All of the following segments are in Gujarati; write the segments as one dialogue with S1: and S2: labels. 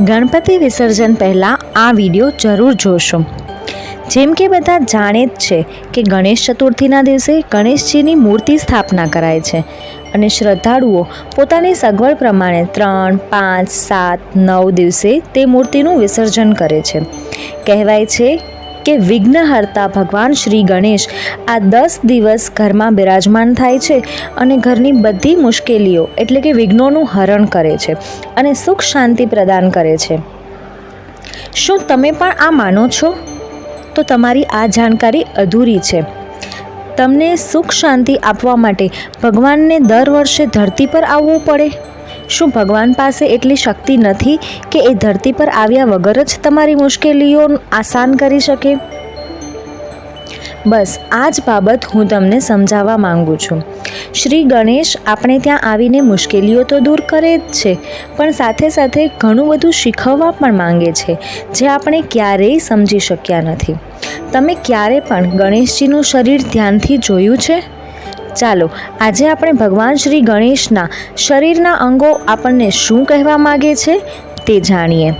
S1: ગણપતિ વિસર્જન પહેલાં આ વીડિયો જરૂર જોશો. જેમ કે બધા જાણે જ છે કે ગણેશ ચતુર્થીના દિવસે ગણેશજીની મૂર્તિ સ્થાપના કરાય છે અને શ્રદ્ધાળુઓ પોતાની સગવડ પ્રમાણે ત્રણ, પાંચ, સાત, નવ દિવસે તે મૂર્તિનું વિસર્જન કરે છે. કહેવાય છે કે વિઘ્નહર્તા ભગવાન શ્રી ગણેશ આ દસ દિવસ ઘરમાં બિરાજમાન થાય છે અને ઘરની બધી મુશ્કેલીઓ એટલે કે વિઘ્નોનું હરણ કરે છે અને સુખ શાંતિ પ્રદાન કરે છે. શું તમે પણ આ માનો છો? તો તમારી આ જાણકારી અધૂરી છે. તમને સુખ શાંતિ આપવા માટે ભગવાનને દર વર્ષે ધરતી પર આવવું પડે? શું ભગવાન પાસે એટલી શક્તિ નથી કે એ ધરતી પર આવ્યા વગર જ તમારી મુશ્કેલીઓ આસાન કરી શકે? બસ આ જ બાબત હું તમને સમજાવવા માંગુ છું. શ્રી ગણેશ આપણે ત્યાં આવીને મુશ્કેલીઓ તો દૂર કરે જ છે, પણ સાથે સાથે ઘણું બધું શીખવવા પણ માંગે છે, જે આપણે ક્યારેય સમજી શક્યા નથી. તમે ક્યારે પણ ગણેશજીનું શરીર ધ્યાનથી જોયું છે? ચાલો, આજે આપણે ભગવાન શ્રી ગણેશના શરીરના અંગો આપણને શું કહેવા માગે છે તે જાણીએ.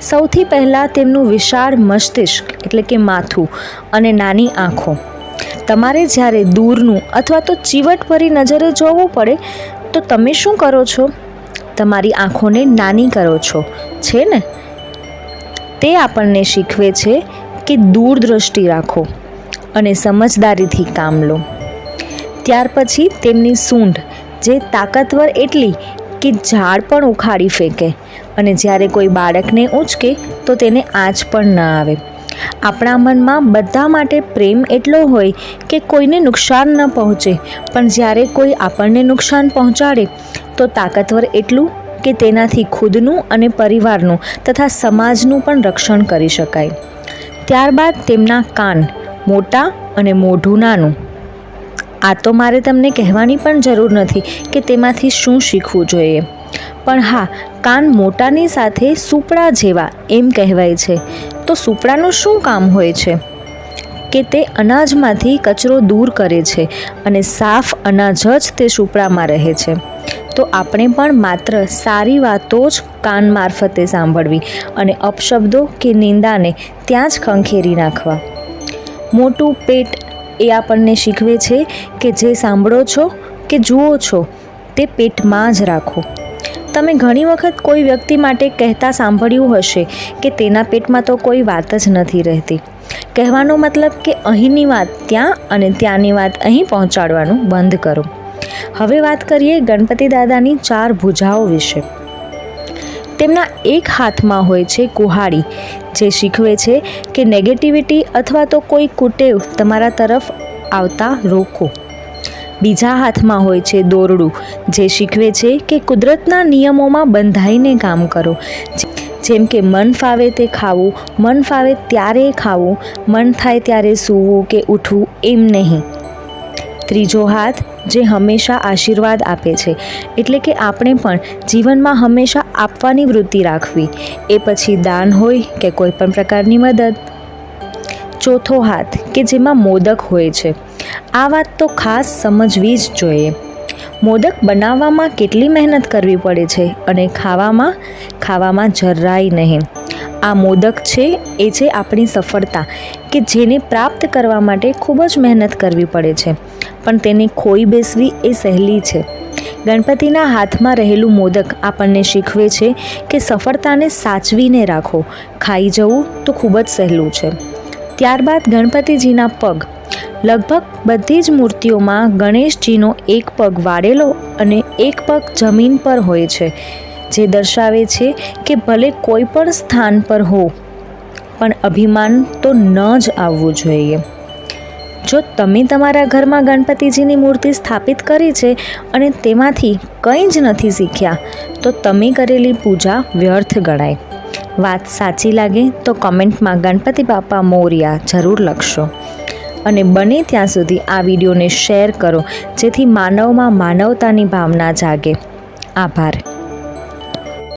S1: સૌથી પહેલાં તેમનું વિશાળ મસ્તિષ્ક, એટલે કે માથું, અને નાની આંખો. તમારે જ્યારે દૂરનું અથવા તો ચીવટભરી નજરે જોવું પડે, તો તમે શું કરો છો? તમારી આંખોને નાની કરો છો, છે ને? તે આપણને શીખવે છે કે દૂરદ્રષ્ટિ રાખો અને સમજદારીથી કામ લો. ત્યાર પછી તેમની સૂંઢ, જે તાકાતવર એટલી કે ઝાડ પણ ઉખાડી ફેંકે અને જ્યારે કોઈ બાળકને ઉંચકે તો તેને આંચ પણ ન આવે. આપણા મનમાં બધા માટે પ્રેમ એટલો હોય કે કોઈને નુકસાન ન પહોંચે, પણ જ્યારે કોઈ આપણને નુકસાન પહોંચાડે તો તાકાતવર એટલું કે તેનાથી ખુદનું અને પરિવારનું તથા સમાજનું પણ રક્ષણ કરી શકાય. ત્યારબાદ તેમના કાન મોટા અને મોઢું નાનું આ તો મારે તમને કહેવાની પણ જરૂર નથી કે તેમાંથી શું શીખવું જોઈએ. પણ હા, કાન મોટાની સાથે સૂપડા જેવા એમ કહેવાય છે. તો સુપડાનું શું કામ હોય છે? કે તે અનાજમાંથી કચરો દૂર કરે છે અને સાફ અનાજ જ તે સુપડામાં રહે છે. તો આપણે પણ માત્ર સારી વાતો જ કાન મારફતે સાંભળવી અને અપશબ્દો કે નિંદાને ત્યાં જ ખંખેરી નાખવા. મોટું પેટ એ આપણને શીખવે છે કે જે સાંભળો છો, કે જુઓ છો, તે પેટમાં જ રાખો. તમે ઘણી વખત કોઈ વ્યક્તિ માટે કહેતા સાંભળ્યું હશે કે તેના પેટમાં તો કોઈ વાત જ નથી રહેતી. કહેવાનો મતલબ કે અહીંની વાત ત્યાં અને ત્યાંની વાત અહીં પહોંચાડવાનું બંધ કરો. હવે વાત કરીએ ગણપતિ દાદાની ચાર ભુજાઓ વિશે. તેમના એક હાથમાં હોય છે કુહાડી, જે શીખવે છે કે નેગેટિવિટી અથવા તો કોઈ કુટેવ તમારા તરફ આવતા રોકો. બીજા હાથમાં હોય છે દોરડું, જે શીખવે છે કે કુદરતના નિયમોમાં બંધાઈને કામ કરો. જેમ કે મન ફાવે તે ખાવું, મન ફાવે ત્યારે ખાવું, મન થાય ત્યારે સૂવું કે ઉઠવું એમ નહીં. ત્રીજો હાથ જે હંમેશા આશીર્વાદ આપે છે. એટલે કે આપણે પણ જીવનમાં હંમેશા આપવાની વૃત્તિ રાખવી. એ પછી દાન હોય કે કોઈ પણ પ્રકારની મદદ. ચોથો હાથ, કે જેમાં મોદક હોય છે. આ વાત તો ખાસ સમજવી જ જોઈએ. મોદક બનાવવામાં કેટલી મહેનત કરવી પડે છે અને ખાવામાં? ખાવામાં જરાય નહીં. આ મોદક છે, એ છે આપણી સફળતા, કે જેને પ્રાપ્ત કરવા માટે ખૂબ જ મહેનત કરવી પડે છે. પણ તેને ખોઈ બેસવી એ સહેલી છે. ગણપતિના હાથમાં રહેલું મોદક આપણને શીખવે છે કે સફળતાને સાચવીને રાખો. ખાઈ જવું તો ખૂબ જ સહેલું છે. ત્યારબાદ ગણપતિજીના પગ. લગભગ બધી જ મૂર્તિઓમાં ગણેશજીનો એક પગ વાળેલો અને એક પગ જમીન પર હોય છે, જે દર્શાવે છે કે ભલે કોઈ પણ સ્થાન પર હો પણ અભિમાન તો ન જ આવવું જોઈએ. જો તમે તમારા ઘરમાં ગણપતિજીની મૂર્તિ સ્થાપિત કરી છે અને તેમાંથી કંઈ જ નથી શીખ્યા, તો તમે કરેલી પૂજા વ્યર્થ ગણાય. વાત સાચી લાગે તો કમેન્ટમાં ગણપતિ બાપા મોરિયા જરૂર લખશો. અને બને ત્યાં સુધી આ વિડીયોને શેર કરો, જેથી માનવમાં માનવતાની ભાવના જાગે. આભાર.